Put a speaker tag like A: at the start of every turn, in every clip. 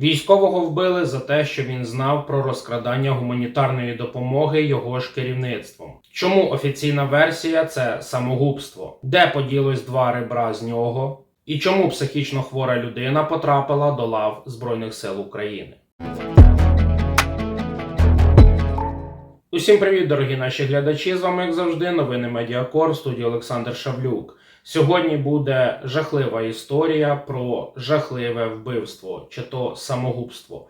A: Військового вбили за те, що він знав про розкрадання гуманітарної допомоги його ж керівництвом. Чому офіційна версія це самогубство? Де поділось два ребра з нього? І чому психічно хвора людина потрапила до лав Збройних сил України? Усім привіт, дорогі наші глядачі! З вами, як завжди, новини Медіакор, в студії Олександр Шавлюк. Сьогодні буде жахлива історія про жахливе вбивство чи то самогубство.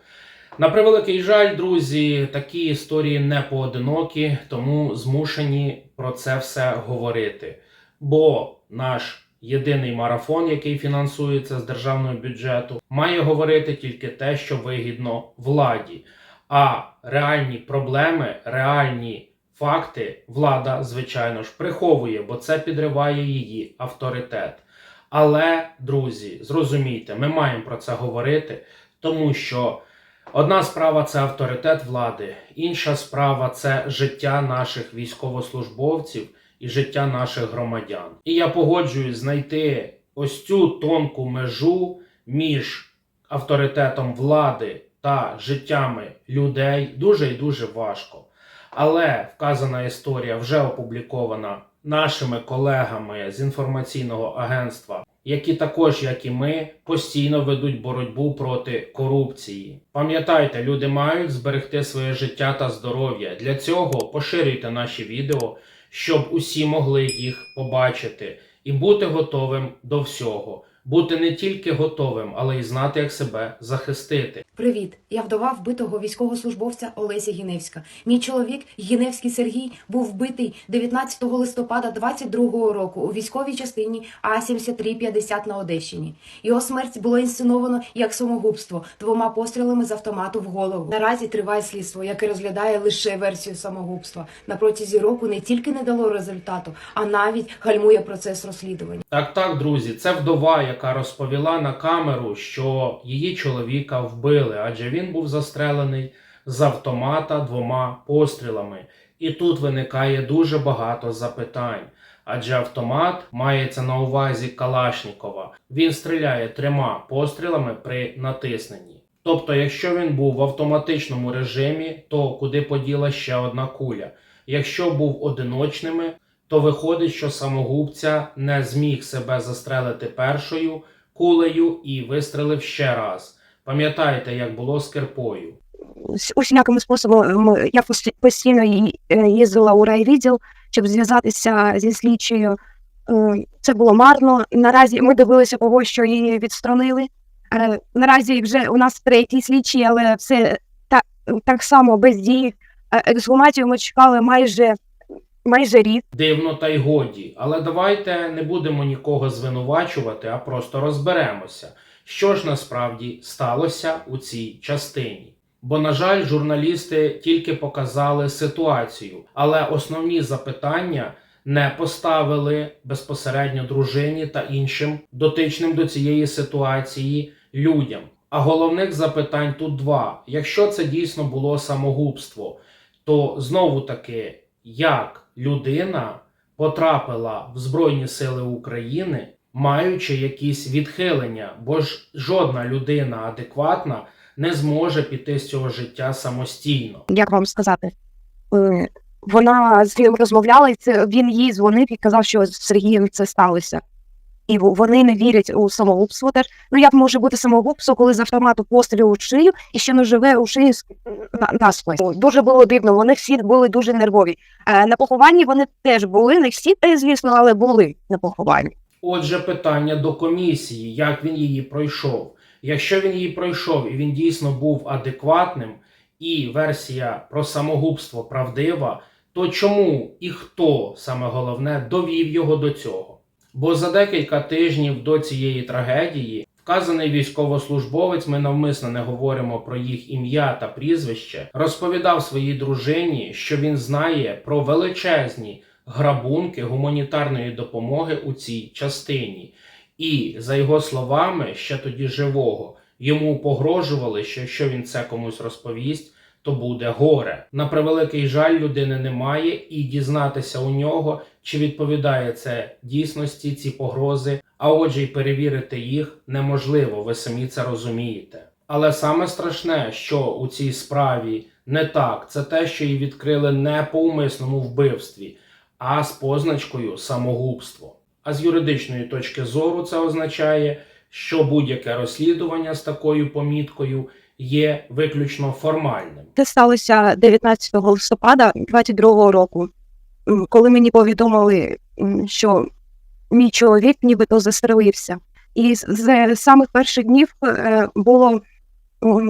A: На превеликий жаль, друзі, такі історії не поодинокі, тому змушені про це все говорити. Бо наш єдиний марафон, який фінансується з державного бюджету, має говорити тільки те, що вигідно владі. А реальні проблеми, реальні факти влада, звичайно ж, приховує, бо це підриває її авторитет. Але, друзі, зрозумійте, ми маємо про це говорити, тому що одна справа це авторитет влади, інша справа це життя наших військовослужбовців і життя наших громадян. І я погоджуюсь знайти ось цю тонку межу між авторитетом влади та життями людей дуже і дуже важко. Але вказана історія вже опублікована нашими колегами з інформаційного агентства, які також, як і ми, постійно ведуть боротьбу проти корупції. Пам'ятайте, люди мають зберегти своє життя та здоров'я. Для цього поширюйте наші відео, щоб усі могли їх побачити і бути готовим до всього. Бути не тільки готовим, але й знати, як себе захистити.
B: Привіт, я вдова вбитого військовослужбовця Олеся Гіневська. Мій чоловік Гіневський Сергій був вбитий 19 листопада 22-го року у військовій частині А 7350 на Одещині. Його смерть було інсценовано як самогубство двома пострілами з автомату в голову. Наразі триває слідство, яке розглядає лише версію самогубства. На протязі року не тільки не дало результату, а навіть гальмує процес розслідування.
A: Так, так, друзі, це вдова, яка розповіла на камеру, що її чоловіка вбили, адже він був застрелений з автомата двома пострілами. І тут виникає дуже багато запитань. Адже автомат мається на увазі Калашнікова. Він стріляє трьома пострілами при натисненні. Тобто, якщо він був в автоматичному режимі, то куди поділа ще одна куля. Якщо був одиночними, то виходить, що самогубця не зміг себе застрелити першою кулею і вистрелив ще раз. Пам'ятаєте, як було з кирпою?
C: С- усілякими способами я пості- постійно е, їздила у райвідділ, щоб зв'язатися зі слідчою. Е, Це було марно. Наразі ми дивилися кого, що її відсторонили. Е, Наразі вже у нас третій слідчий, але все так, так само без дії. Ексгумацію ми чекали майже, майже рік.
A: Дивно та й годі. Але давайте не будемо нікого звинувачувати, а просто розберемося, що ж насправді сталося у цій частині. Бо, на жаль, журналісти тільки показали ситуацію, але основні запитання не поставили безпосередньо дружині та іншим дотичним до цієї ситуації людям. А головних запитань тут два: якщо це дійсно було самогубство, то знову таки, як людина потрапила в Збройні Сили України, маючи якісь відхилення, бо ж жодна людина адекватна не зможе піти з цього життя самостійно.
C: Як вам сказати? Е, Вона з ним розмовляла, і це він їй дзвонив і казав, що з Сергієм це сталося. І вони не вірять у самогубство теж. Ну як може бути самогубство, коли з автомату постріл у шию і ще не живе у шиї насквозь. Дуже було дивно. Вони всі були дуже нервові. Е, на похованні вони теж були, не всі, е, звісно, але були на похованні.
A: Отже, питання до комісії, як він її пройшов. Якщо він її пройшов і він дійсно був адекватним, і версія про самогубство правдива, то чому і хто саме головне довів його до цього? Бо за декілька тижнів до цієї трагедії вказаний військовослужбовець, ми навмисно не говоримо про їх ім'я та прізвище, розповідав своїй дружині, що він знає про величезні грабунки гуманітарної допомоги у цій частині. І, за його словами, ще тоді живого, йому погрожували, що якщо він це комусь розповість, то буде горе. На превеликий жаль, людини немає, і дізнатися у нього, чи відповідає це дійсності ці погрози, а отже, й перевірити їх неможливо, ви самі це розумієте. Але саме страшне, що у цій справі не так, це те, що її відкрили не по умисному вбивстві, а з позначкою самогубство. А з юридичної точки зору це означає, що будь-яке розслідування з такою поміткою є виключно формальним.
C: Це сталося 19 листопада 22 року, коли мені повідомили, що мій чоловік нібито застрелився. І з, самих перших днів е, було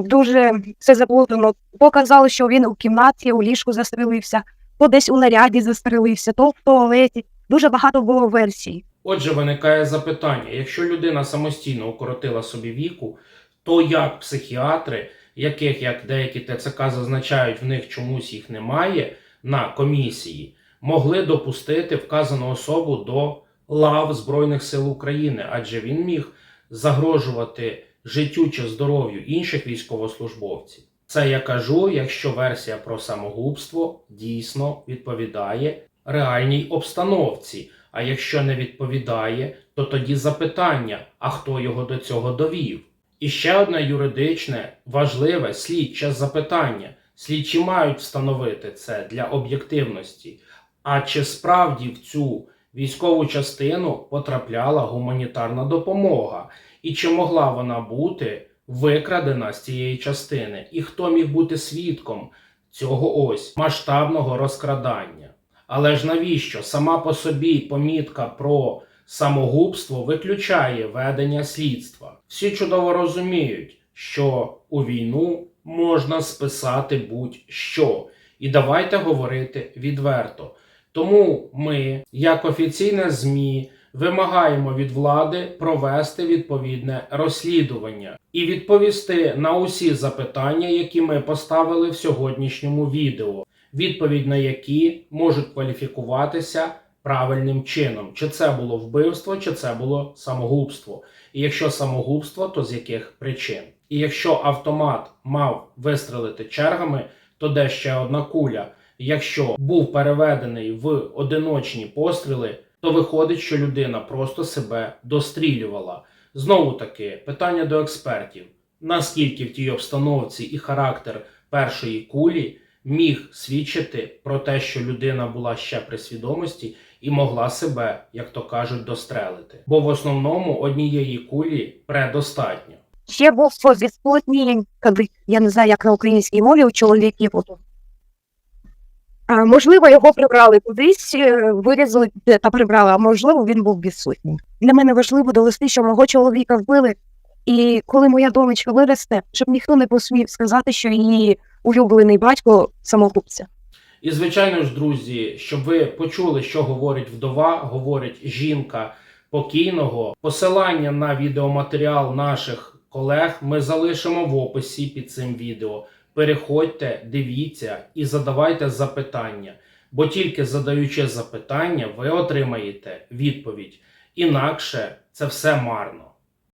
C: дуже все заплутано. Показали, що він у кімнаті, у ліжку застрелився, то десь у наряді застрелився, то в туалеті. Дуже багато було версій.
A: Отже, виникає запитання: якщо людина самостійно укоротила собі віку, то як психіатри, яких як деякі ТЦК зазначають, в них чомусь їх немає на комісії, могли допустити вказану особу до лав Збройних сил України, адже він міг загрожувати життю чи здоров'ю інших військовослужбовців. Це я кажу, якщо версія про самогубство дійсно відповідає реальній обстановці. А якщо не відповідає, то тоді запитання: а хто його до цього довів? І ще одне юридичне, важливе слідче запитання. Слідчі мають встановити це для об'єктивності. А чи справді в цю військову частину потрапляла гуманітарна допомога? І чи могла вона бути викрадена з цієї частини? І хто міг бути свідком цього ось масштабного розкрадання? Але ж навіщо сама по собі помітка про самогубство виключає ведення слідства? Всі чудово розуміють, що у війну можна списати будь-що. І давайте говорити відверто. Тому ми, як офіційне ЗМІ, вимагаємо від влади провести відповідне розслідування і відповісти на усі запитання, які ми поставили в сьогоднішньому відео відповідь на які можуть кваліфікуватися правильним чином, чи це було вбивство, чи це було самогубство. І якщо самогубство, то з яких причин? І якщо автомат мав вистрелити чергами, то де ще одна куля. Якщо був переведений в одиночні постріли, то виходить, що людина просто себе дострілювала. Знову таки, питання до експертів: наскільки в тій обстановці і характер першої кулі міг свідчити про те, що людина була ще при свідомості і могла себе, як то кажуть, дострелити. Бо в основному однієї кулі предостатньо.
C: Ще був коли, я не знаю, як на українській мові у чоловіків. Можливо, його прибрали кудись, е, вирізали та прибрали, а можливо, він був відсутній. Для мене важливо довести, що мого чоловіка вбили. І коли моя донечка виросте, щоб ніхто не посмів сказати, що її улюблений батько самогубця.
A: І звичайно ж, друзі, щоб ви почули, що говорить вдова, говорить жінка покійного. Посилання на відеоматеріал наших колег ми залишимо в описі під цим відео. Переходьте, дивіться і задавайте запитання, бо тільки задаючи запитання, ви отримаєте відповідь. Інакше це все марно.